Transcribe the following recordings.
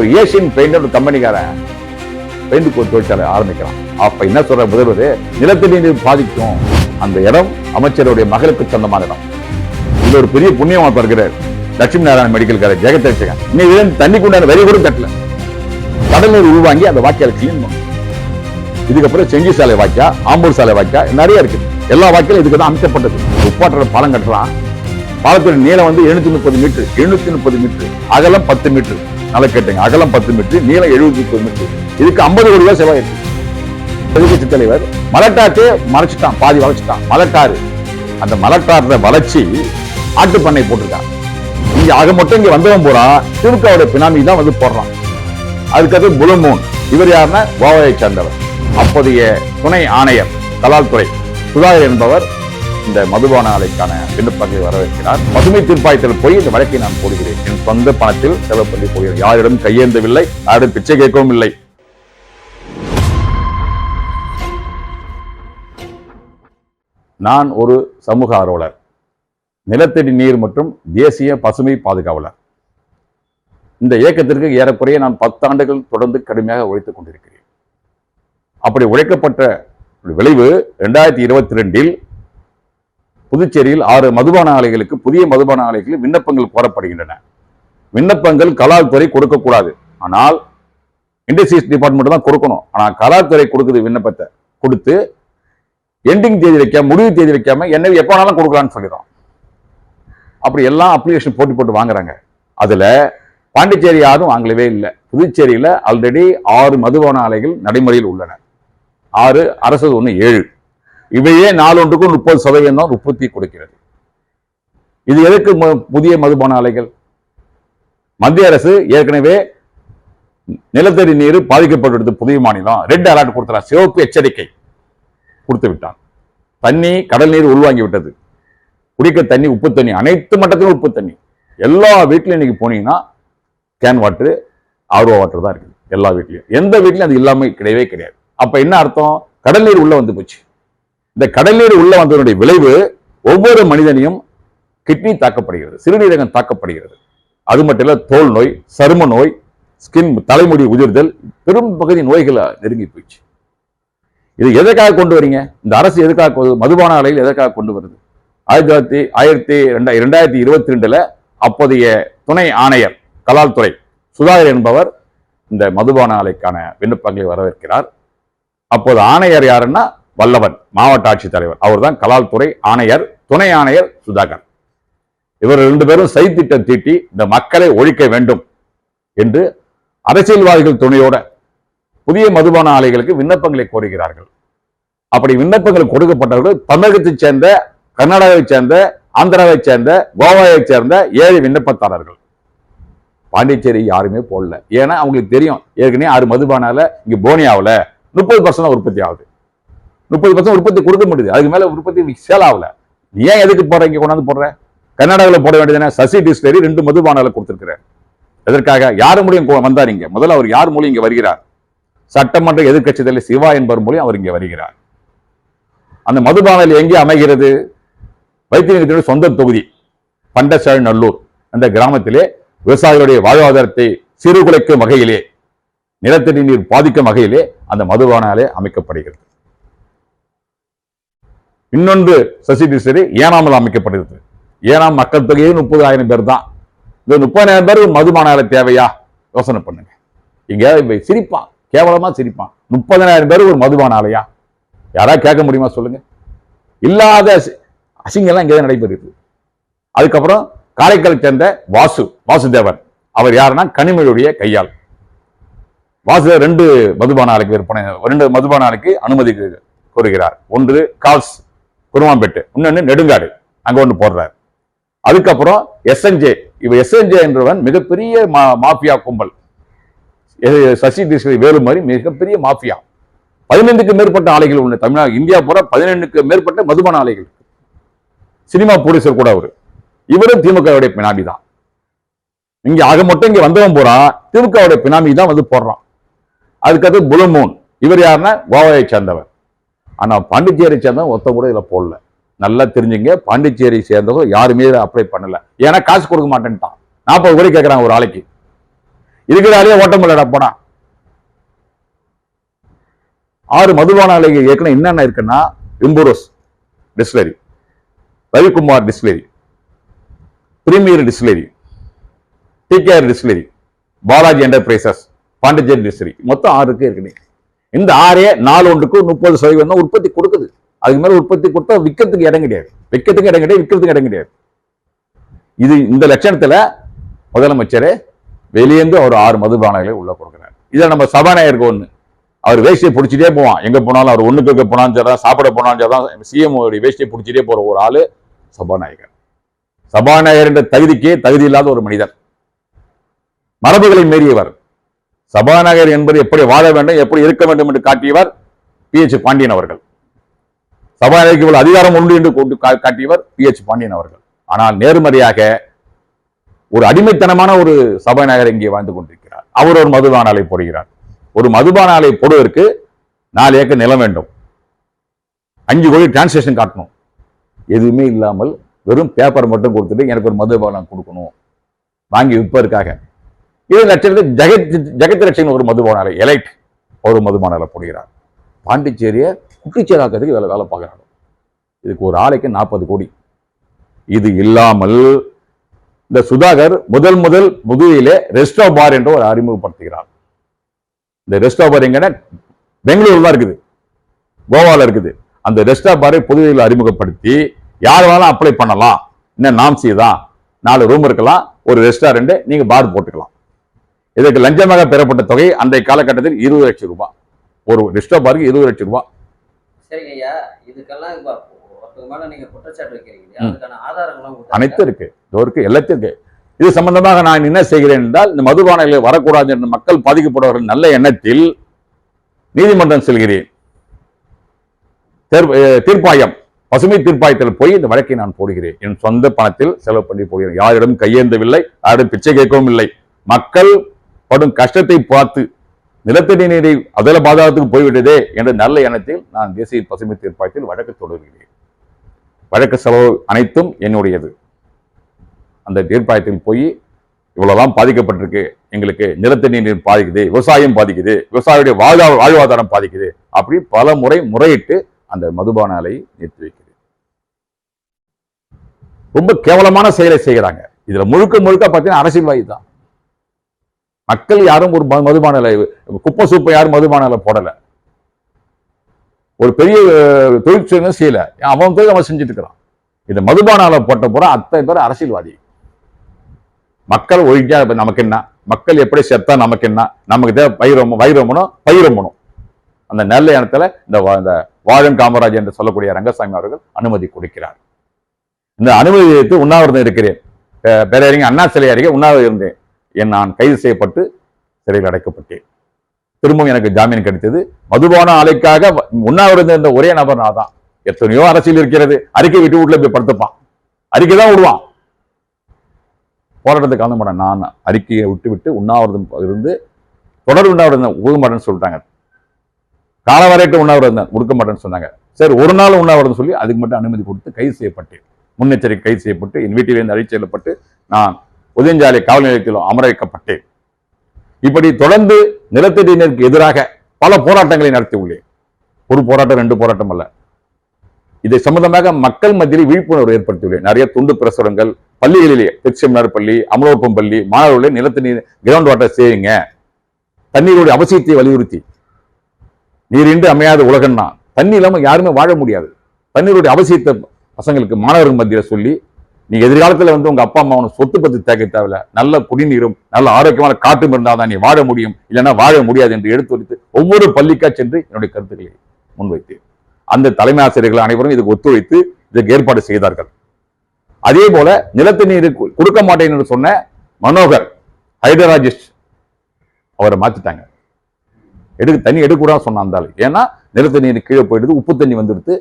ஒரு Asian paint ஒரு கம்பெனிக்காரன் paint தொழிற்சாலை ஆரம்பிக்கிறான். அப்ப என்ன சொல்ற முதல்வர்? நிலத்தடி நீர் பாதிக்கும். அந்த இடம் அமைச்சருடைய மகளுக்கு சொந்தமான இடம். இது ஒரு பெரிய புண்ணியமா பார்க்கிறார். லட்சுமி நாராயண மெடிக்கல் காலேஜ் ஜெகத்தரிசகன் இன்னும் தண்ணி தண்ணிக்கு வரி கூட தட்டல. கடலூர் நீர் உள்வாங்கி அந்த வாக்கியால கிளீன் பண்ணும் இதுக்கப்புறம் செஞ்சி சாலை வாக்கியா ஆம்பூர் சாலை வாக்கியா நிறைய இருக்கு எல்லா வாக்கிலும் இதுக்கு தான் அமைக்கப்பட்டது. உப்பாற்ற பாலம் கட்டுறான். பாலத்தோட நீளம் வந்து எழுநூத்தி முப்பது மீட்டர் எழுநூத்தி முப்பது மீட்டர் அகலம் பத்து மீட்டர். நல்லா கேட்டுங்க அகலம் பத்து மீட்டர் நீளம் எழுபத்தி முப்பது மீட்டர் இதுக்கு ஐம்பது கோடி ரூபாய் செலவாயிருக்கு. எதிர்கட்சி தலைவர் மலட்டாட்டே மறைச்சிட்டான் பாதி வளைச்சிட்டான். மலட்டாறு. அந்த மலட்டாறுல வளைச்சி ஆட்டு பண்ணை போட்டிருக்கான் இங்க ஆக மட்டும் இங்க வந்தவன் பூரா திமுகவோட பினாமி தான் வந்து போடுறான். அதுக்கடுத்து புலமோன் இவர் யாருன்னா கோவாவை சேர்ந்தவர். அப்போதைய துணை ஆணையர் கலால்துறை. சுதாகர் என்பவர் இந்த மதுபான ஆலைக்கான விண்ணப்பங்களை வரவேற்கிறார். பசுமை தீர்ப்பாயத்தில் போய் இந்த வழக்கை நான் போடுகிறேன். என் சொந்த பணத்தில் செலவு பண்ணி போகிறேன். யாரிடம் கையேந்தவில்லை. யாரும் பிச்சை கேட்கவும் இல்லை. நான் ஒரு சமூக ஆர்வலர். நிலத்தடி நீர் மற்றும் தேசிய பசுமை பாதுகாவலர். இந்த இயக்கத்திற்கு ஏறக்குறைய நான் பத்தாண்டுகள் தொடர்ந்து கடுமையாக உழைத்துக் கொண்டிருக்கிறேன். அப்படி உழைக்கப்பட்ட விளைவு ரெண்டாயிரத்தி இருபத்தி ரெண்டில் புதுச்சேரியில் ஆறு மதுபான ஆலைகளுக்கு புதிய மதுபான ஆலைகளில் விண்ணப்பங்கள் கோரப்படுகின்றன. விண்ணப்பங்கள் கலால்துறை கொடுக்கக்கூடாது. ஆனால் இண்டஸ்ட்ரீஸ் டிபார்ட்மெண்ட் தான் கொடுக்கணும். ஆனால் கலால்துறை கொடுக்குது விண்ணப்பத்தை கொடுத்து எண்டிங் தேதி வைக்காம முடிவு தேதி வைக்காம என்ன எப்போ வேணாலும் கொடுக்கலாம்னு சொல்லிடுறோம். அப்படி எல்லாம் அப்ளிகேஷன் போட்டு போட்டு வாங்குறாங்க. அதுல பாண்டிச்சேரி யாரும் வாங்கலவே இல்லை. புதுச்சேரியில ஆல்ரெடி ஆறு மதுபான ஆலைகள் நடைமுறையில் உள்ளன. ஆறு அரசு ஒன்று ஏழு. இவையே நாலொன்றுக்கும் முப்பது சதவீதம் தான் உற்பத்தி கொடுக்கிறது. இது எதுக்கு புதிய மதுபான ஆலைகள்? மத்திய அரசு ஏற்கனவே நிலத்தடி நீர் பாதிக்கப்பட்டுள்ளது புதிய மாநிலம். ரெட் அலர்ட் கொடுத்தா சிவப்பு எச்சரிக்கை கொடுத்து விட்டான் தண்ணி கடல் நீர் உள்வாங்கி விட்டது குடிக்க தண்ணி உப்பு தண்ணி அனைத்து மட்டத்திலும் உப்பு தண்ணி. எல்லா வீட்லையும் இன்னைக்கு போனீங்கன்னா கேன் வாட்டர் ஆர்வ வாட்டர் தான் இருக்குது. எல்லா வீட்லயும். எந்த வீட்லையும் அது இல்லாமல் கிடையவே கிடையாது. அப்ப என்ன அர்த்தம்? கடல் நீர் உள்ள வந்து போச்சு. இந்த கடல் நீர் உள்ள வந்ததனுடைய விளைவு ஒவ்வொரு மனிதனையும் கிட்னி தாக்கப்படுகிறது சிறுநீரகம் தாக்கப்படுகிறது. அது மட்டும் இல்ல தோல் நோய் சரும நோய் ஸ்கின் தலைமுடி உதிர்தல் பெரும் பகுதி நோய்களை நெருங்கி போயிடுச்சு. இது எதற்காக கொண்டு வரீங்க? இந்த அரசு எதுக்காக கொண்டு- மதுபான ஆலையில் எதற்காக கொண்டு வருது? ஆயிரத்தி தொள்ளாயிரத்தி ஆயிரத்தி ரெண்டா ரெண்டாயிரத்தி இருபத்தி ரெண்டுல அப்போதைய துணை ஆணையர் கலால்துறை சுதாகர் என்பவர் இந்த மதுபான ஆலைக்கான விண்ணப்பங்களை வரவேற்கிறார். அப்போது ஆணையர் யாருன்னா வல்லவன் மாவட்ட ஆட்சித்தலைவர். அவர்தான் கலால்துறை ஆணையர் துணை ஆணையர் சுதாகர். இவர் ரெண்டு பேரும் சைத்திட்டம் தீட்டி இந்த மக்களை ஒழிக்க வேண்டும் என்று அரசியல்வாதிகள் துணையோட புதிய மதுபான ஆலைகளுக்கு விண்ணப்பங்களை கோருகிறார்கள். அப்படி விண்ணப்பங்கள் கொடுக்கப்பட்டவர்கள் தமிழகத்தைச் சேர்ந்த கர்நாடகாவைச் சேர்ந்த ஆந்திராவைச் சேர்ந்த கோவாவைச் சேர்ந்த ஏழு விண்ணப்பத்தாரர்கள் பாண்டிச்சேரி யாருமே போடல. ஏன்னா அவங்களுக்கு தெரியும் ஏற்கனவே ஆறு மதுபானால இங்க ஆகல முப்பது பர்சன்ட் உற்பத்தி ஆகுது. முப்பது பர்சன்ட் உற்பத்தி கொடுக்க முடியுது. அதுக்கு மேல உற்பத்தி சேல் ஆகல. நீ ஏன் எதுக்கு போற இங்க கொண்டாந்து போடுற? கர்நாடகாவில் போட வேண்டியதுனா சசி டிஸ்டரி ரெண்டு மதுபானங்களை கொடுத்திருக்கிறார் எதற்காக? யார் மூலியம் வந்தார் இங்க? முதல்ல அவர் யார் மூலியம் இங்க வருகிறார்? சட்டமன்ற எதிர்க்கட்சி தலைவர் சிவா என்பவர் மூலியம் அவர் இங்க வருகிறார். அந்த மதுபானல் எங்கே அமைகிறது? வைத்தியத்தினுடைய சொந்த தொகுதி பண்டசாழ் நல்லூர். அந்த கிராமத்திலே விவசாயிகளுடைய வாழ்வாதாரத்தை சிறுகுலைக்கும் வகையிலே நிலத்தடி நீர் பாதிக்கும் வகையிலே அந்த மதுபானாலே அமைக்கப்படுகிறது. இன்னொன்று சசி டிஸ்டரி ஏனாமல் அமைக்கப்படுகிறது. ஏனாம் மக்கள் தொகையே முப்பதாயிரம் பேர் தான். இந்த முப்பதாயிரம் பேர் ஒரு மதுபான ஆலை தேவையா? யோசனை பண்ணுங்க. இங்க சிரிப்பான் கேவலமா சிரிப்பான். முப்பதனாயிரம் பேர் ஒரு மதுபான ஆலையா யாராவது கேட்க முடியுமா சொல்லுங்க. இல்லாத அசி- அசிங்கம்லாம் இங்கே நடைபெறுது. அதுக்கப்புறம் காரைக்கால் சேர்ந்த வாசு வாசுதேவன். அவர் யாருன்னா கனிமொழியுடைய கையால் வாசு ரெண்டு மதுபான ஆலைக்கு விற்பனை ரெண்டு மதுபான ஆலைக்கு அனுமதி கோருகிறார். ஒன்று கால்ஸ். குருமாம்பேட்டு இன்னொன்று நெடுங்காடு அங்க ஒன்று போடுறாரு. அதுக்கப்புறம் எஸ்என்ஜே இவ எஸ்என்ஜே என்றவன் மிகப்பெரிய மா- மாஃபியா கும்பல். சசி டிஸ்கரி வேறு மாதிரி மிகப்பெரிய மாஃபியா. பதினைந்துக்கு மேற்பட்ட ஆலைகள் உள்ள தமிழ்நாடு இந்தியா பூரா பதினெண்டுக்கு மேற்பட்ட மதுபான ஆலைகள். சினிமா ப்ரொடியூசர் கூட அவர். இவரும் திமுகவுடைய பினாமி தான். இங்க ஆக மட்டும் இங்க வந்தவன் போறா திமுகவுடைய பினாமி தான் வந்து போடுறான். அதுக்கடுத்து புலமூன். இவர் யாருன்னா கோவாவை சேர்ந்தவர். ஆனா பாண்டிச்சேரி சேர்ந்தவங்க ஒத்த கூட இதில் போடல. நல்லா தெரிஞ்சுங்க பாண்டிச்சேரி சேர்ந்தவங்க யாருமே இதை அப்ளை பண்ணல. ஏன்னா காசு கொடுக்க மாட்டேன்ட்டான். நாற்பது கோடி கேட்குறாங்க ஒரு ஆலைக்கு இருக்கிறாலே ஓட்டம் இல்லடா போனா ஆறு மதுபான ஆலைகள் ஏற்கனவே என்னென்ன இருக்குன்னா இம்பூரோஸ் distillery Ravikumar distillery premier distillery TKR distillery Balaji enterprises Pondicherry distillery மொத்தம் ஆறு இருக்கு இந்த ஆறே நாலு ஒன்றுக்கு முப்பது சதவீதம் தான் உற்பத்தி கொடுக்குது. அதுக்கு மேல உற்பத்தி கொடுத்தா விற்கிறதுக்கு இடம் கிடையாது. விற்கிறதுக்கு இடம் கிடையாது விற்கிறதுக்கு இடம் கிடையாது. இது இந்த லட்சணத்துல முதலமைச்சர் வெளியேந்து அவர் ஆறு மதுபானங்களை உள்ள கொடுக்குறாரு. இதை நம்ம சபாநாயகருக்கு ஒண்ணு. அவர் வேஷ்டியை பிடிச்சிட்டே போவான். எங்க போனாலும் அவர் ஒண்ணுக்கு வைக்க போனாலும் சரிதான் சாப்பிட போனாலும் சரிதான். சிஎம் வேஷ்டியை பிடிச்சிட்டே போற ஒரு ஆளு சபாநாயகர். சபாநாயகர் என்ற தகுதிக்கே தகுதி இல்லாத ஒரு மனிதர். மரபுகளை மீறியவர். சபாநாயகர் என்பது எப்படி வாழ வேண்டும் எப்படி இருக்க வேண்டும் என்று காட்டியவர் பி எச் பாண்டியன் அவர்கள். சபாநாயகருக்கு இவ்வளவு அதிகாரம் உண்டு என்று கொண்டு கா- காட்டியவர் பி எச் பாண்டியன் அவர்கள். ஆனால் நேர்மறையாக ஒரு அடிமைத்தனமான ஒரு சபாநாயகர் இங்கே வாழ்ந்து கொண்டிருக்கிறார். அவர் ஒரு மதுபான ஆலை போடுகிறார். ஒரு மதுபான ஆலை போடுவதற்கு நாலு ஏக்கர் நிலம் வேண்டும். அஞ்சு கோடி டிரான்ஸ்லேஷன் காட்டணும். எதுவுமே இல்லாமல் வெறும் பேப்பர் மட்டும் கொடுத்துட்டு எனக்கு ஒரு மதுபானம் கொடுக்கணும். வாங்கி விற்பதற்காக. இது நட்சத்திரத்தை ஜெகத் ஜெகத் லட்சன் ஒரு மதுபானாலை எலைட் ஒரு மதுபானாலை போடுகிறார். பாண்டிச்சேரியை குட்டிச்சேராக்கிறதுக்கு வேலை வேலை பார்க்குறாங்க இதுக்கு ஒரு ஆலைக்கு நாற்பது கோடி. இது இல்லாமல் இந்த சுதாகர் முதல் முதல் புதுவையிலே ரெஸ்டோ பார் என்று ஒரு அறிமுகப்படுத்துகிறார். இந்த ரெஸ்டோ பார் எங்கன்னா பெங்களூர் தான் இருக்குது. கோவாவில் இருக்குது. அந்த ரெஸ்டோ பாரை புதுவையில் அறிமுகப்படுத்தி யார் வேணாலும் அப்ளை பண்ணலாம். இன்னும் நாம்சி தான் நாலு ரூம் இருக்கலாம். ஒரு ரெஸ்டாரண்ட்டு நீங்கள் பார் போட்டுக்கலாம். இதற்கு லஞ்சமாக பெறப்பட்ட தொகை அந்த காலகட்டத்தில் இருபது லட்சம் ரூபாய். ஒரு ரெஸ்டோ பாருக்கு இருபது லட்சம் ரூபாய். சரிங்க ஐயா இதுக்கெல்லாம். அனைத்தும் இருக்கு. இதோ இருக்கு எல்லாத்தையும் இருக்கு. இது சம்பந்தமாக நான் என்ன செய்கிறேன் என்றால் இந்த மதுபானங்கள் வரக்கூடாது என்று மக்கள் பாதிக்கப்படுவார்கள் நல்ல எண்ணத்தில் நீதிமன்றம் செல்கிறேன். தீர்ப்பாயம் பசுமை தீர்ப்பாயத்தில் போய் இந்த வழக்கை நான் போடுகிறேன். என் சொந்த பணத்தில் செலவு பண்ணி போடுகிறேன் யாரிடம் கையேந்தவில்லை யாரிடம் பிச்சை கேட்கவும் இல்லை. மக்கள் படும் கஷ்டத்தை பார்த்து நிலத்தடி நீரை அதல பாதாளத்துக்கு போய்விட்டதே என்ற நல்ல எண்ணத்தில் நான் தேசிய பசுமை தீர்ப்பாயத்தில் வழக்கு தொடர்கிறேன் வழக்கு செலவு அனைத்தும் என்னுடையது. அந்த தீர்ப்பாயத்தில் போய் இவ்வளவுதான் பாதிக்கப்பட்டிருக்கு. எங்களுக்கு நிலத்தடி நீர் பாதிக்குது விவசாயம் பாதிக்குது விவசாயியுடைய வாழ்வா வாழ்வாதாரம் பாதிக்குது அப்படி பல முறை முறையிட்டு அந்த மதுபான அலையை நிறுத்தி வைக்கிறது ரொம்ப கேவலமான செயலை செய்கிறாங்க. இதுல முழுக்க முழுக்க பார்த்தீங்கன்னா அரசியல்வாதி தான். மக்கள் யாரும் ஒரு மது- மதுபான குப்பை சூப்பை யாரும் மதுபான போடலை. போடல ஒரு பெரிய அஹ், தொழிற்சங்கம் செய்யல. அவன் தொழில் அவன் செஞ்சுட்டு இருக்கிறான். இந்த மதுபான போட்ட போற அத்தனை பேர் அரசியல்வாதி. மக்கள் ஒழிஞ்சா நமக்கு என்ன? மக்கள் எப்படி செத்தா நமக்கு என்ன? நமக்கு தேவை பயிரம் வைரமனும் பயிரமனும் அந்த நல்ல இடத்துல இந்த இந்த வாழும் காமராஜ் என்று சொல்லக்கூடிய ரங்கசாமி அவர்கள் அனுமதி கொடுக்கிறார். இந்த அனுமதி வைத்து உண்ணாவிரதம் இருக்கிறேன். பே- பேரறிஞர் அண்ணா சிலை அருகே உண்ணாவிரதம் இருந்தேன். என் நான் கைது செய்யப்பட்டு சிறையில் அடைக்கப்பட்டேன். திரும்பவும் எனக்கு ஜாமீன் கிடைத்தது. மதுபான ஆலைக்காக வ- உண்ணாவிரதம் இருந்த ஒரே நபர் நான் தான். எத்தனையோ அரசியல் இருக்கிறது. அறிக்கை விட்டு வீட்டுல போய் படுத்துப்பான். அறிக்கை தான் விடுவான். போராட்டத்துக்கு கலந்து மாட்டேன் நான் அறிக்கையை விட்டு விட்டு உண்ணாவிரதம் இருந்து தொடர் உண்ணாவிரதம் கொடுக்க மாட்டேன்னு சொல்லிட்டாங்க. கால வரைக்கும் உண்ணாவிரதம் கொடுக்க மாட்டேன்னு சொன்னாங்க. சரி ஒரு நாள் உண்ணாவிரதம் சொல்லி அதுக்கு மட்டும் அனுமதி கொடுத்து கைது செய்யப்பட்டேன். முன்னெச்சரிக்கை கைது செய்யப்பட்டு என் வீட்டிலிருந்து அழைச்சி செல்லப்பட்டு நான் உதயஞ்சாலை காவல் நிலையத்திலும் அமர வைக்கப்பட்டேன் இப்படி தொடர்ந்து நிலத்தடியினருக்கு எதிராக பல போராட்டங்களை நடத்தியுள்ளேன். ஒரு போராட்டம் ரெண்டு போராட்டம் அல்ல. இதை சம்பந்தமாக மக்கள் மத்தியில் விழிப்புணர்வு ஏற்படுத்தியுள்ளேன். நிறைய துண்டு பிரசுரங்கள் பள்ளிகளிலே திருச்செம்னார் பள்ளி அமலோப்பம் பள்ளி மாணவர்களே நிலத்தடி கிரவுண்ட் வாட்டர் செய்யுங்க தண்ணீருடைய அவசியத்தை வலியுறுத்தி. நீரின்றி அமையாத உலகம்னா தண்ணி இல்லாம யாருமே வாழ முடியாது. தண்ணீருடைய அவசியத்தை பசங்களுக்கு மாணவர்கள் மத்தியில் சொல்லி நீ எதிர்காலத்துல வந்து உங்க அப்பா அம்மா உனக்கு சொத்து பத்தி தேக்க தேவையில்ல. நல்ல குடிநீரும் நல்ல ஆரோக்கியமான காற்றும் இருந்தாதான் நீ வாழ முடியும். இல்லைன்னா வாழ முடியாது என்று எடுத்துரைத்து ஒவ்வொரு பள்ளிக்கா சென்று என்னுடைய கருத்துக்களை முன்வைத்தேன். அந்த தலைமை ஆசிரியர்கள் அனைவரும் இதுக்கு ஒத்துழைத்து இதற்கு ஏற்பாடு செய்தார்கள். அதே போல நிலத்து நீர் கொடுக்க மாட்டேன் என்று சொன்ன மனோகர் ஹைட்ரலாஜிஸ்ட் அவரை மாத்திட்டாங்க. எடுக்க தண்ணி எடுக்கூடாது சொன்ன அந்த ஏன்னா நிலத்து நீர் கீழே போயிடுது உப்பு தண்ணி வந்துடுது.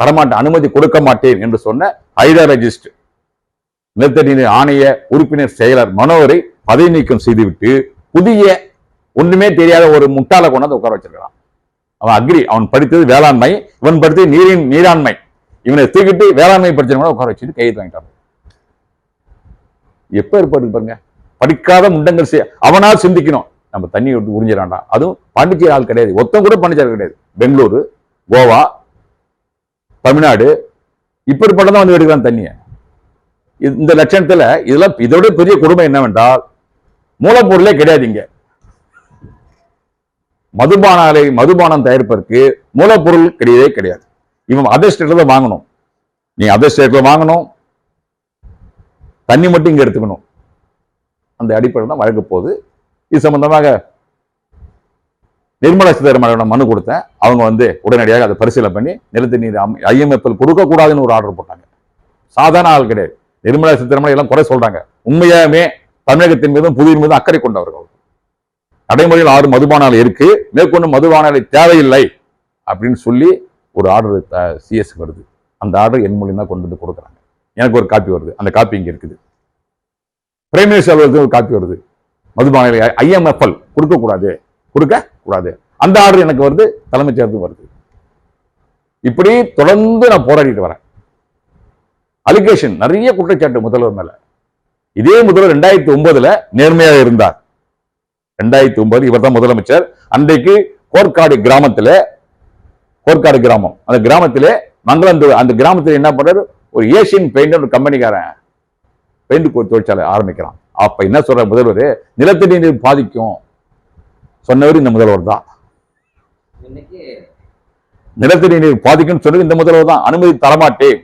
தரமாட்டேன் அனுமதி கொடுக்க மாட்டேன் என்று சொன்ன ஹைட்ரலாஜிஸ்ட் நிலத்தடி நீர் ஆணைய உறுப்பினர் செயலர் மனோகரை பதவி நீக்கம் செய்துவிட்டு புதிய ஒண்ணுமே தெரியாத ஒரு முட்டாளை கொண்டாந்து உட்கார வச்சிருக்கிறான். அவன் அக்ரி அவன் படித்தது வேளாண்மை இவன் படித்தது நீரின் நீராண்மை. இவனை தூக்கிட்டு வேளாண்மை படிச்சவங்க உட்கார வச்சுட்டு கையெழுத்து வாங்கிட்டாங்க எப்ப ஏற்பாடு பாருங்க? படிக்காத முண்டங்கள் செய்ய அவனா சிந்திக்கணும். நம்ம தண்ணி விட்டு உறிஞ்சிடாண்டா அதுவும் பாண்டிச்சேரி ஆள் கிடையாது. ஒத்தம் கூட பாண்டிச்சேரி கிடையாது. பெங்களூரு கோவா தமிழ்நாடு இப்படிப்பட்டதான் வந்து எடுக்கிறான் தண்ணியை. இந்த லட்சணத்துல இதெல்லாம் இதோட பெரிய கொடுமை என்னவென்றால் மூலப்பொருளே கிடையாது இங்க. மதுபானாலை மதுபானம் தயாரிப்பதற்கு மூலப்பொருள் கிடையவே கிடையாது. இவன் அதர் ஸ்டேட்ல தான் வாங்கணும். நீ அதர் ஸ்டேட்ல வாங்கணும். தண்ணி மட்டும் இங்க எடுத்துக்கணும். அந்த அடிப்படையில் தான் வழக்கு போகுது. இது சம்பந்தமாக நிர்மலா சீதாராமன் மனு கொடுத்தேன். அவங்க வந்து உடனடியாக அதை பரிசீலனை பண்ணி நிலத்தடி நீர் ஐஎம்எஃப்எல் கொடுக்கக்கூடாதுன்னு ஒரு ஆர்டர் போட்டாங்க. சாதாரண ஆள் கிடையாது. நிர்மலா சீதாராமன் எல்லாம் குறை சொல்றாங்க. உண்மையாமே தமிழகத்தின் மீதும் புதிய மீதும் அக்கறை கொண்டவர்கள். நடைமுறையில் ஆறு மதுபானாலை இருக்கு. மேற்கொண்டு மதுபானாலை தேவையில்லை அப்படின்னு சொல்லி ஒரு ஆர்டர் சிஎஸ் வருது. அந்த ஆர்டர் என் மூலியம் தான் கொண்டு வந்து கொடுக்குறாங்க. எனக்கு ஒரு காப்பி வருது. அந்த காப்பி இங்க இருக்குது. பிரைம் மினிஸ்டர் அலுவலகத்துக்கு ஒரு காப்பி வருது. மதுபானை ஐஎம்எஃப்எல் கொடுக்கக்கூடாது கொடுக்க கூடாது. அந்த ஆர்டர் எனக்கு வருது. தலைமைச் சேர்ந்து வருது. இப்படி தொடர்ந்து நான் போராடிட்டு வரேன். அலிகேஷன் நிறைய குற்றச்சாட்டு முதல்வர் மேல. இதே முதல்வர் ரெண்டாயிரத்தி ஒன்பதுல நேர்மையாக இருந்தார். ரெண்டாயிரத்தி ஒன்பது இவர் தான் முதலமைச்சர். அன்றைக்கு கோர்க்காடு கிராமத்துல கோர்க்காடு கிராமம். அந்த கிராமத்திலே மங்களந்தூர் அந்த கிராமத்துல என்ன பண்றாரு? ஒரு ஏசியன் பெயிண்ட் ஒரு கம்பெனிக்காரன் பெயிண்ட் தொழிற்சாலை ஆரம்பிக்கிறான். அப்ப என்ன சொல்ற முதல்வர்? நிலத்தடி நீர் பாதிக்கும். சொன்னவர் இந்த முதல்வர் தான். நிலத்தடி நீர் பாதிக்கும் சொன்னது இந்த முதல்வர் தான். அனுமதி தரமாட்டேன்.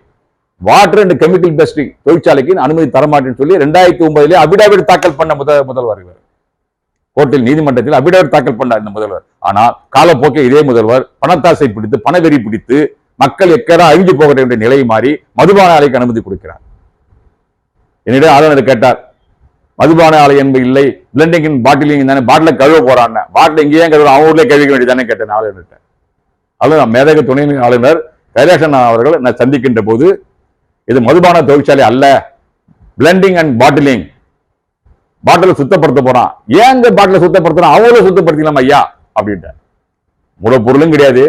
வாட்டர் அண்ட் கெமிக்கல் இண்டஸ்ட்ரி தொழிற்சாலைக்கு அனுமதி தரமாட்டேன்னு சொல்லி ரெண்டாயிரத்தி ஒன்பதுல அபிடாவிட் தாக்கல் பண்ண முதல் முதல்வர் இவர். கோர்ட்டில் நீதிமன்றத்தில் அபிடாவிட் தாக்கல் பண்ணார் இந்த முதல்வர். ஆனால் காலப்போக்கில் இதே முதல்வர் பணத்தாசை பிடித்து பணவெறி பிடித்து மக்கள் எக்கரா அழிஞ்சு போக வேண்டிய நிலை மாறி மதுபான ஆலைக்கு அனுமதி கொடுக்கிறார். என்னிடம் ஆளுநர் கேட்டார் மதுபான ஆலை என்பது இல்லை பிளண்டிங் பாட்டிலிங் தானே பாட்டில கழுவ போறான் பாட்டில் எங்கேயே கழுவ அவன் ஊர்ல கழுவிக்க வேண்டியதானே கேட்டேன் ஆளுநர்கிட்ட. ஆளுநர் மேதக துணை ஆளுநர் கைலாசன் அவர்கள் நான் சந்திக்கின்ற போது இது மதுபான தொழிற்சாலை அல்ல. பிளண்டிங் அண்ட் பாட்டிலிங் பாட்டில சுத்தப்படுத்த போறான். ஏன் இந்த பாட்டில சுத்தப்படுத்துறான்? அவங்களும் சுத்தப்படுத்திக்கலாம் ஐயா அப்படின்ட்டு மூலப்பொருளும் கிடையாது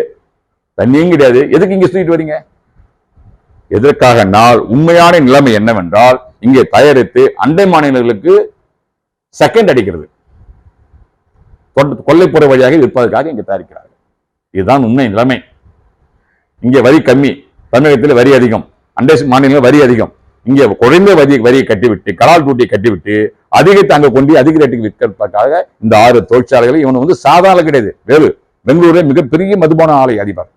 தண்ணியும் கிடையாது. எதுக்கு இங்க சுத்திட்டு வரீங்க? எதற்காக? நாள். உண்மையான நிலைமை என்னவென்றால் இங்கே தயாரித்து அண்டை மாநிலங்களுக்கு செகண்ட் அடிக்கிறது. கொள்ளைப்புற வழியாக விற்பதற்காக இங்கே தயாரிக்கிறார்கள். இதுதான் உண்மை நிலைமை. இங்கே வரி கம்மி. தமிழகத்தில் வரி அதிகம். அண்டை மாநிலங்கள் வரி அதிகம். இங்கே குறைந்த வரி வரியை கட்டிவிட்டு கலால் டூட்டியை கட்டிவிட்டு அதிகத்தை அங்கே கொண்டு அதிக ரேட்டுக்கு விற்கிறதுக்காக இந்த ஆறு தொழிற்சாலைகளை இவன் வந்து சாதாரண கிடையாது. வேறு பெங்களூரில் மிகப்பெரிய மதுபான ஆலை அதிபர்.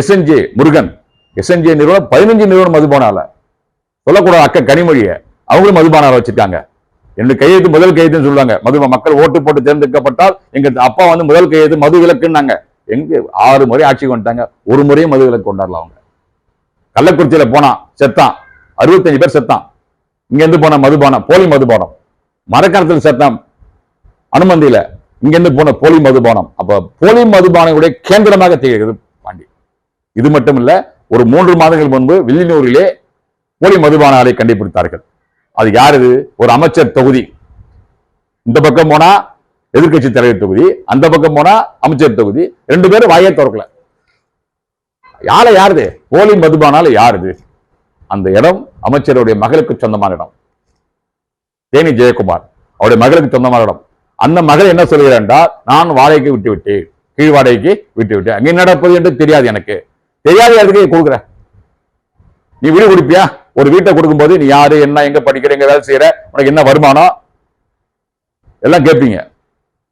எஸ்என்ஜே முருகன். எஸ்என்ஜே நிறுவனம் பதினஞ்சு நிறுவனம் மதுபான ஆலை சொல்லக்கூடாது அக்க கனிமொழியை அவங்களும் மதுபான ஆலை வச்சிருக்காங்க என்னுடைய கையெழுத்து முதல் கையெழுத்துன்னு சொல்லுவாங்க. மது மக்கள் ஓட்டு போட்டு தேர்ந்தெடுக்கப்பட்டால் எங்க அப்பா வந்து முதல் கையெழுத்து மது விலக்குன்னாங்க. எங்க ஆறு முறை ஆட்சிக்கு வந்துட்டாங்க ஒரு முறையும் மது விலக்கு கொண்டாடலாம் அவங்க. கள்ளக்குறிச்சியில போனான் செத்தான். அறுபத்தஞ்சு பேர் செத்தான். இங்க இருந்து போன மதுபானம் போலி மதுபானம். மரக்கணத்தில் செத்தான் அனுமந்தியில இங்க இருந்து போன போலி மதுபானம். அப்ப போலி மதுபானங்களுடைய கேந்திரமாக திகழ்கிறது பாண்டி இது மட்டும் இல்ல ஒரு மூன்று மாதங்கள் முன்பு வில்லியனூரிலே போலி மதுபான ஆலை கண்டுபிடித்தார்கள். அது யார் இது? ஒரு அமைச்சர் தொகுதி. இந்த பக்கம் போனா எதிர்க்கட்சி தலைவர் தொகுதி அந்த பக்கம் போனா அமைச்சர் தொகுதி. ரெண்டு பேரும் வாயை திறக்கல. யாரை யாருது? போலி மதுபானால யாருது? அந்த இடம் அமைச்சருடைய மகளுக்கு சொந்தமான இடம். தேனி ஜெயக்குமார் அவருடைய மகளுக்கு சொந்தமான இடம். அந்த மகள் என்ன சொல்கிறார் என்றால் நான் வாடகைக்கு விட்டு விட்டேன் கீழ் வாடகைக்கு விட்டு விட்டேன் அங்கே நடப்பது என்று தெரியாது எனக்கு. தெரியாது அதுக்கு கொடுக்குற? நீ வீடு கொடுப்பியா? ஒரு வீட்டை கொடுக்கும்போது நீ யாரு என்ன எங்க படிக்கிற எங்க வேலை செய்யற உனக்கு என்ன வருமானம்? எல்லாம் கேட்பீங்க.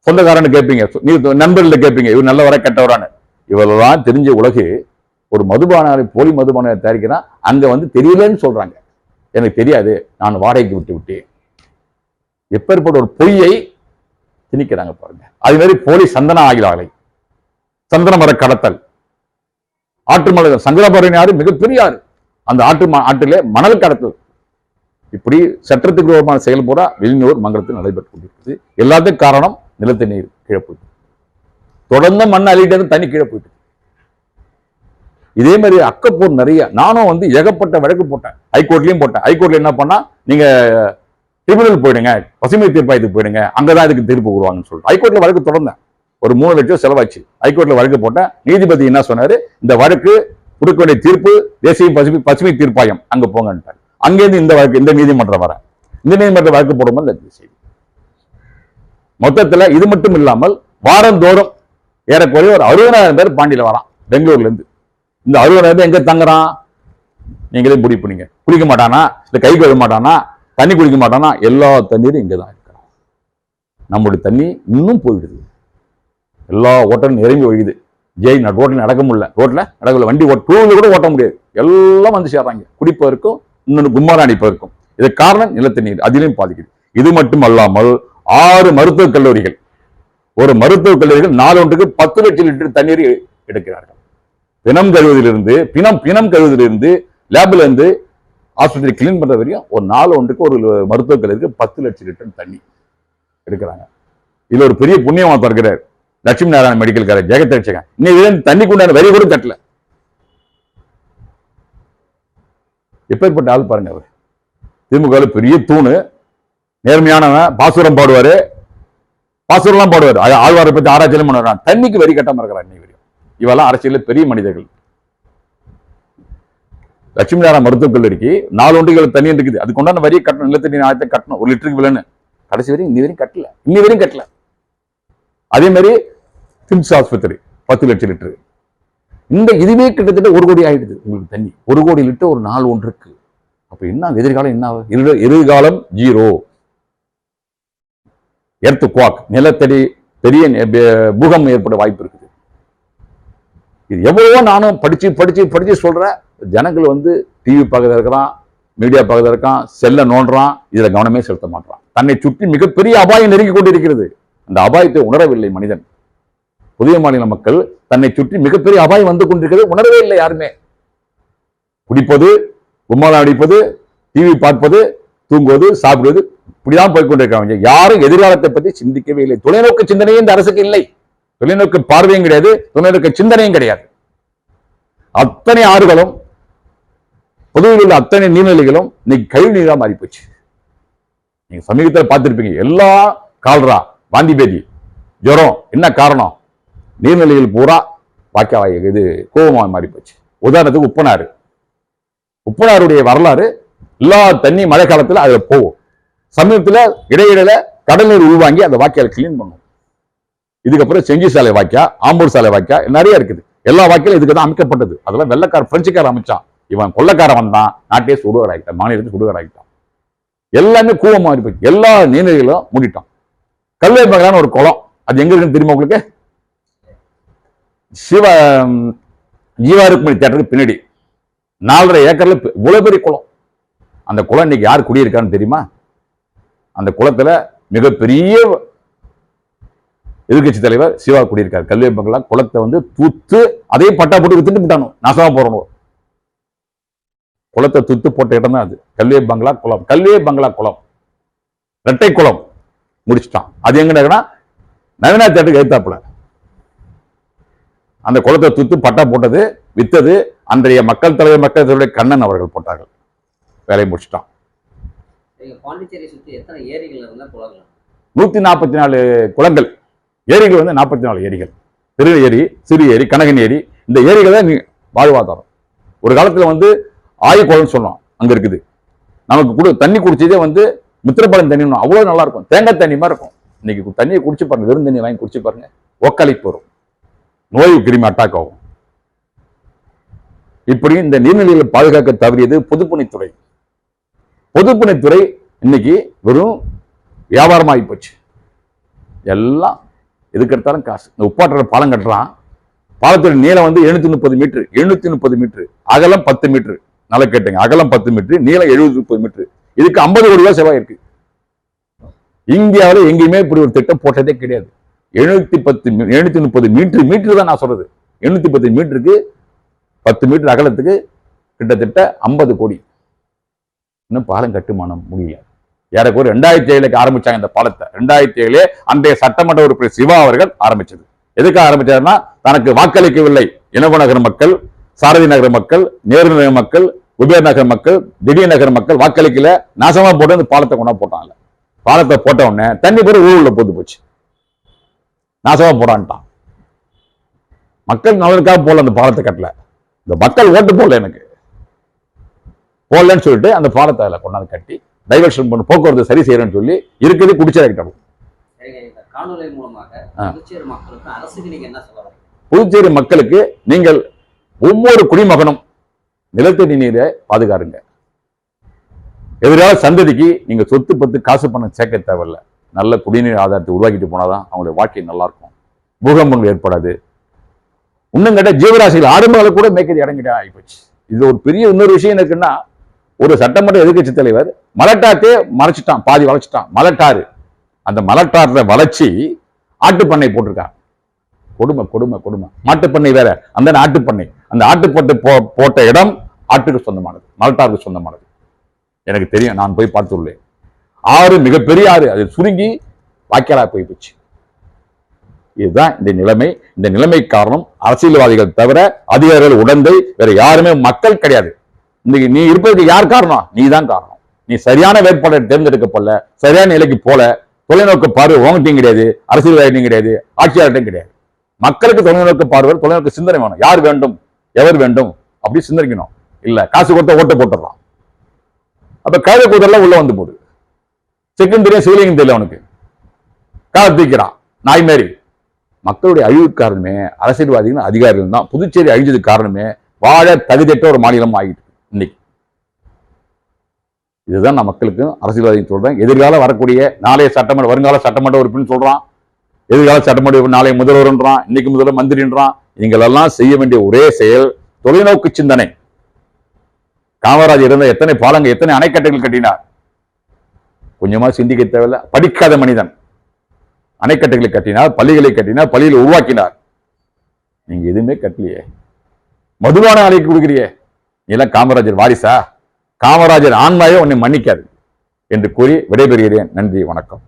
சொந்தக்காரன்னு கேட்பீங்க. நீ நண்பர்கள்ட்ட கேட்பீங்க. இவர் நல்லவரா கெட்டவரான்னு. இவ்வளவுதான் தெரிஞ்ச உலகு ஒரு மதுபான போலி மதுபான தயாரிக்கிறான் அங்க வந்து தெரியலன்னு சொல்றாங்க. எனக்கு தெரியாது. நான் வாடகைக்கு விட்டு விட்டேன். எப்பேற்பட்ட ஒரு பொய்யை திணிக்கிறாங்க பாருங்க. அது மாதிரி போலி சந்தன ஆகிய ஆலை சந்தன மர கடத்தல். ஆற்று மலை சங்கரபரணி ஆறு மிகப்பெரிய ஆறு. அந்த ஆற்று ஆற்றிலே மணல் கடத்தல். இப்படி சட்டத்துக்கு விரோதமான செயல் பூரா வெளிநூர் மங்கலத்தில் நடைபெற்று கொண்டிருக்குது எல்லாத்துக்கும் காரணம் நிலத்தடி நீர் கீழே போயிட்டு. தொடர்ந்து மண் அள்ளிட்டு தண்ணி கீழே போயிட்டு. இதே மாதிரி அக்கப்போர் நிறைய நானும் வந்து ஏகப்பட்ட வழக்கு போட்டேன். ஹைகோர்ட்லயும் போட்டேன். ஹைகோர்ட்ல என்ன பண்ணா நீங்க ட்ரிபுனல் போயிடுங்க பசுமை தீர்ப்பாயத்துக்கு போயிடுங்க அங்கதான் இதுக்கு தீர்ப்பு கூடுவாங்கன்னு சொல்லிட்டு. ஹைகோர்ட்ல வழக்கு தொடர்ந்தேன். ஒரு மூணு லட்சம் செலவாச்சு. ஹைகோர்ட்ல வழக்கு போட்டேன். நீதிபதி என்ன சொன்னாரு? இந்த வழக்கு கொடுக்க வேண்டிய தீர்ப்பு தேசிய பசுமை பசுமை தீர்ப்பாயம் அங்க போங்கன்ட்டார். அங்கேருந்து இந்த வழக்கு இந்த நீதிமன்றம் வர இந்த நீதிமன்ற வழக்கு போடும்போது செய்தி மொத்தத்துல இது மட்டும் இல்லாமல் வாரந்தோறும் ஏறக்குறைய ஒரு அறுபதாயிரம் பேர் பாண்டியில் வரான் பெங்களூர்ல இருந்து. இந்த அறுபதாயிரம் பேர் எங்க தங்குறான்? நீங்களே முடிவு பண்ணீங்க. குளிக்க மாட்டானா? இல்லை கை கழுவ மாட்டானா? தண்ணி குடிக்க மாட்டானா? எல்லா தண்ணீரும் இங்கே தான் இருக்கிறான். நம்முடைய தண்ணி இன்னும் போயிடுது. எல்லா ஓட்டலும் நிரம்பி ஒழியுது. ஜெய் நான் நடக்க முடியல. ரோட்டில் நடக்கல. வண்டி டூ வீலர் கூட ஓட்ட முடியாது. எல்லாம் வந்து சேர்றாங்க. குடிப்பதற்கும் இன்னொன்று கும்மாரம் அடிப்பதற்கும். இதுக்கு காரணம் நிலத்தடி நீர். அதிலையும் பாதிக்குது. இது மட்டும் அல்லாமல் ஆறு மருத்துவக் கல்லூரிகள். ஒரு மருத்துவக் கல்லூரிகள் நாலு ஒன்றுக்கு பத்து லட்சம் லிட்டர் தண்ணீர் எடுக்கிறார்கள். பிணம் கழுவதிலிருந்து பிணம் பிணம் கழுவதிலிருந்து லேப்ல இருந்து ஆஸ்பத்திரி கிளீன் பண்ற வரையும் ஒரு நாலு ஒன்றுக்கு ஒரு மருத்துவக் கல்லூரிக்கு பத்து லட்சம் லிட்டர் தண்ணி எடுக்கிறாங்க. இதுல ஒரு பெரிய புண்ணியமா ஒருத்தர் இருக்கிறார் லட்சுமி நாராயண மெடிக்கல் காலேஜ் ஜெகதட்சகன் இன்னைக்கு தண்ணிக்கு உண்டான வரி கூட கட்டல எப்பேற்பட்ட ஆள் பாருங்க அவர். திமுக பெரிய தூணு. நேர்மையானவன் பாசுரம் பாடுவாரு. பாசுரம்லாம் பாடுவார். ஆழ்வாரை பத்தி ஆராய்ச்சியிலும் பண்ணுவாரு. தண்ணிக்கு வரி கட்டாம இருக்கிறான் இன்னைக்கு இவெல்லாம் அரசியலில் பெரிய மனிதர்கள். லட்சுமி நாராயண மருத்துவக் கல்லூரிக்கு நாலு ஒன்றுகள் தண்ணி இருக்குது அதுக்கு உண்டான வரிய கட்டணும் நிலத்தடி ஆயத்தை கட்டணும். ஒரு லிட்டருக்கு விலைன்னு. கடைசி வரையும் இன்னி வரையும் கட்டல. இன்னி வரையும் கட்டல. அதே மாதிரி திம்ஸ் ஆஸ்பத்திரி பத்து லட்சம் லிட்டரு. இந்த இதுவே கிட்டத்தட்ட ஒரு கோடி ஆயிடுது உங்களுக்கு தண்ணி. ஒரு கோடி லிட்டர் ஒரு நாள் ஒன்றுக்கு. அப்ப என்ன எதிர்காலம் என்ன ஆகும்? எதிர்காலம் ஜீரோ. எர்த்து குவாக் நிலத்தடி பெரிய பூகம் ஏற்பட வாய்ப்பு இருக்குது. இது எவ்வளவோ நானும் படிச்சு படிச்சு படிச்சு சொல்றேன். ஜனங்கள் வந்து டிவி பார்க்கறதா இருக்கிறான் மீடியா பார்க்கறதா இருக்கான் செல்லை நோண்டுறான் இதில் கவனமே செலுத்த மாட்டான் தன்னை சுற்றி மிகப்பெரிய அபாயம் நெருங்கி கொண்டிருக்கிறது. அந்த அபாயத்தை உணரவில்லை மனிதன். புதிய மாநில மக்கள் தன்னை சுற்றி மிகப்பெரிய அபாயம் வந்து கொண்டிருக்கிறது உணரவே இல்லை யாருமே. குடிப்பது கும்மாளம் அடிப்பது டிவி பார்ப்பது தூங்குவது சாப்பிடுவது இப்படிதான் போய்கொண்டிருக்கிறாங்க யாரும் எதிர்காலத்தை பற்றி சிந்திக்கவே இல்லை. தொலைநோக்கு சிந்தனையே இந்த அரசுக்கு இல்லை. தொலைநோக்கு பார்வையும் கிடையாது தொலைநோக்கு சிந்தனையும் கிடையாது. அத்தனை ஆறுகளும் பொதுவில் உள்ள அத்தனை நீர்நிலைகளும் இன்னைக்கு கழிவு நீராக மாறி போச்சு நீங்க சமீபத்தில் பார்த்திருப்பீங்க எல்லா கால்ரா வாந்தி பேதி ஜுரம் என்ன காரணம்? நீர்நிலைகள் பூரா வாக்கிய இது கோபமாக மாறி போச்சு உதாரணத்துக்கு உப்பனாறு. உப்பனாருடைய வரலாறு எல்லா தண்ணி மழை காலத்துல அதில் போகும். சமீபத்துல இடையிடையில கடல் நீர் உள்வாங்கி அந்த வாக்கியால் கிளீன் பண்ணும். இதுக்கப்புறம் செஞ்சி சாலை வாக்கியா ஆம்பூர் சாலை வாக்கியா நிறைய இருக்குது. எல்லா வாக்கியாலும் இதுக்கு தான் அமைக்கப்பட்டது. அதெல்லாம் வெள்ளக்கார பிரெஞ்சுக்கார அமைச்சான். இவன் கொள்ளக்காரன் வந்தான் நாட்டையே சுடுகாடாக்கிட்டான் மாநிலத்தை ஆகிட்டான் எல்லாமே கூவம் மாறி போச்சு. எல்லா நீர்நிலைகளும் மூடிட்டான். கல்லை மகளான ஒரு குளம். அது எங்க இருக்குன்னு தெரியுமா உங்களுக்கு? சிவ ஜீவா ருக்மணி தேட்டருக்கு பின்னாடி. நாலரை ஏக்கர்ல இவ்வளோ இவ்வளவு பெரிய குளம். அந்த குளம் இன்னைக்கு யார் குடியிருக்கான்னு தெரியுமா? அந்த குளத்துல மிகப்பெரிய எதிர்கட்சி தலைவர் சிவா குடியிருக்கார். கல்வி பங்களா குளத்தை வந்து தூத்து அதே பட்டா போட்டு வித்துட்டு விட்டானோ? நாசமா போறணும் குளத்தை தூத்து போட்ட இடம் தான் அது. கல்வி பங்களா குளம். கல்வி பங்களா குளம். இரட்டை குளம். முடிச்சிட்டான். அது எங்க இருக்குன்னா நவீனா தேட்டருக்கு எழுத்தாப்புல அந்த குளத்தை தூத்து பட்டா போட்டது வித்தது அன்றைய மக்கள் தலைவர் மக்கள் தலைவருடைய கண்ணன் அவர்கள் போட்டார்கள். வேலையை முடிச்சிட்டான். பாண்டிச்சேரி சுத்தி எத்தனை ஏரிகள் நூத்தி நாற்பத்தி நாலு குளங்கள். ஏரிகள் வந்து நாற்பத்தி நாலு ஏரிகள். பெரிய ஏரி சிறு ஏரி கனகன் ஏரி இந்த ஏரிகள் தான் வாழ்வாதாரம். ஒரு காலத்துல வந்து ஆயக்குளம்னு சொன்னோம் அங்க இருக்குது. நமக்கு குடு தண்ணி குடிச்சதே வந்து முத்திரப்பழம் தண்ணி அவ்வளவு நல்லா இருக்கும் தேங்காய் தண்ணி மாதிரி இருக்கும். இன்னைக்கு தண்ணியை குடிச்சு பாருங்க வெறும் தண்ணி வாங்கி குடிச்சு பாருங்க ஒக்களிப்பு வரும். நோய் கிருமி அட்டாக் ஆகும். இப்படி இந்த நீர்நிலைகளை பாதுகாக்க தவறியது பொதுப்பணித்துறை. பொதுப்பணித்துறை இன்னைக்கு வெறும் வியாபாரமாகி போச்சு. எல்லாம் எதுக்கு எடுத்தாலும் காசு. இந்த உப்பாற்ற பாலம் கட்டுறான். பாலத்தோட நீளம் வந்து எழுநூத்தி முப்பது மீட்டர். எழுநூத்தி முப்பது மீட்டர். அகலம் பத்து மீட்டர். நல்லா கேட்டுங்க. அகலம் பத்து மீட்டர். நீளம் எழுபது முப்பது மீட்டர். இதுக்கு ஐம்பது கோடி ரூபாய் செலவாயிருக்கு இந்தியாவில் எங்கேயுமே இப்படி ஒரு திட்டம் போட்டதே கிடையாது. எழுநூத்தி பத்து எழுநூத்தி முப்பது மீட்டர் மீட்ரு தான் நான் சொல்றது. எழுநூத்தி பத்து மீட்டருக்கு பத்து மீட்டர் அகலத்துக்கு கிட்டத்தட்ட ஐம்பது கோடி. இன்னும் பாலம் கட்டுமானம் முடியல. ஏறக்குறைய ரெண்டாயிரத்தி ஏழுக்கு ஆரம்பிச்சாங்க இந்த பாலத்தை. ரெண்டாயிரத்தி ஏழு அன்றைய சட்டமன்ற உறுப்பினர் சிவா அவர்கள் ஆரம்பிச்சது. எதுக்காக ஆரம்பிச்சாருன்னா தனக்கு வாக்களிக்கவில்லை இனவு நகர மக்கள் சாரதி நகர மக்கள் நேரு நகர் மக்கள் குபேர் நகர் மக்கள் திடீர் நகர் மக்கள் வாக்களிக்கல நாசமா போட்டு அந்த பாலத்தை கொண்டா போட்டாங்கல்ல பாலத்தை போட்ட உடனே தண்ணி பேர் ஊருள்ள போட்டு போச்சு. நாசமா போடான்ட்டான். மக்கள் நலனுக்காக போல அந்த பாலத்தை கட்டல. இந்த மக்கள் ஓட்டு போடல எனக்கு. போடலன்னு சொல்லிட்டு அந்த பாலத்தை அதில் கொண்டாந்து கட்டி டைவர்ஷன் பண்ண போக்குவரத்து சரி செய்யறேன்னு சொல்லி இருக்கிறது ஆ. புதுச்சேரி மக்களுக்கு நீங்கள் ஒவ்வொரு குடிமகனும் நிலத்தடி நீரை பாதுகாருங்க. எதிராக சந்ததிக்கு நீங்க சொத்து பத்து காசு பணம் சேர்க்க தேவையில்ல. நல்ல குடிநீர் ஆதாரத்தை உருவாக்கிட்டு போனாதான் அவங்களுடைய வாழ்க்கை நல்லா இருக்கும் பூகம்பங்கள் ஏற்படாது. இன்னும் கேட்ட ஜீவராசிகள் ஆடுமலை கூட மேய்க்கிறது இடம் கிடையாது ஆகிப்போச்சு. இது ஒரு பெரிய இன்னொரு விஷயம் இருக்குன்னா ஒரு சட்டமன்ற எதிர்க்கட்சி தலைவர் மலட்டாத்தே மறைச்சிட்டான் பாதி வளைச்சிட்டான். மலட்டாறு. அந்த மலட்டாறுல வளைச்சி ஆட்டுப்பண்ணை போட்டிருக்கான் கொடுமை கொடுமை கொடுமை. மாட்டுப்பண்ணை வேற. அந்த ஆட்டுப்பண்ணை. அந்த ஆட்டுப்பண்ணை போ போட்ட இடம் ஆட்டுக்கு சொந்தமானது. மலட்டாருக்கு சொந்தமானது. எனக்கு தெரியும் நான் போய் பார்த்துள்ளேன். ஆறு மிகப்பெரிய ஆறு. அது சுருங்கி வாய்க்காலா போய் போச்சு. இதுதான் இந்த நிலைமை. இந்த நிலைமை காரணம் அரசியல்வாதிகள் தவிர அதிகாரிகள் உடந்தை வேற யாருமே மக்கள் கிடையாது. இன்னைக்கு நீ இருப்பதற்கு யார் காரணம்? நீ தான் காரணம். நீ சரியான வேட்பாளர் தேர்ந்தெடுக்கப்படல சரியான நிலைக்கு போல தொலைநோக்கு பார்வை உங்ககிட்டயும் கிடையாது அரசியல்வாதியும் கிடையாது ஆட்சியாளர்கிட்டையும் கிடையாது. மக்களுக்கு தொலைநோக்கு பார்வை தொலைநோக்கு சிந்தனை வேணும். யார் வேண்டும்? எவர் வேண்டும்? அப்படி சிந்தனைக்கணும். இல்ல காசு கொடுத்த ஓட்ட போட்டுடலாம். அப்ப கழுத கூதெல்லாம் உள்ள வந்து போகுது. செகண்ட் தெரியும் சிவலிங்கம் தெரியல அவனுக்கு. காலை தூக்கிறான். நாய் மாரி மக்களுடைய அழிவுக்கு காரணமே அரசியல்வாதிகள் அதிகாரிகள் தான். புதுச்சேரி அழிஞ்சதுக்கு காரணமே வாழ தகுதியற்ற ஒரு மாநிலம் ஆகிட்டு இன்னைக்கு. இதுதான் நான் மக்களுக்கு அரசியல்வாதியும் சொல்றேன். எதிர்கால வரக்கூடிய நாளைய சட்டமன்ற வருங்கால சட்டமன்ற உறுப்பினர் சொல்றான். எதிர்கால சட்டமன்ற நாளைய முதல்வர்ன்றான் இன்னைக்கு முதல்வர் மந்திரின்றான். நீங்களெல்லாம் செய்ய வேண்டிய ஒரே செயல் தொலைநோக்கு சிந்தனை. காமராஜர் இருந்த எத்தனை பாலங்கள் எத்தனை அணைக்கட்டைகள் கட்டினார்? கொஞ்சமா சிந்திக்க தேவையில்ல. படிக்காத மனிதன். அணைக்கட்டுகளை கட்டினார் பள்ளிகளை கட்டினார் பள்ளியில் உருவாக்கினார். நீங்க எதுவுமே கட்டலையே. மதுவான அணைக்கு கொடுக்குறியே நீலாம் காமராஜர் வாரிசா? காமராஜர் ஆன்மாவே உன்னை மன்னிக்காது என்று கூறி விடைபெறுகிறேன். நன்றி வணக்கம்.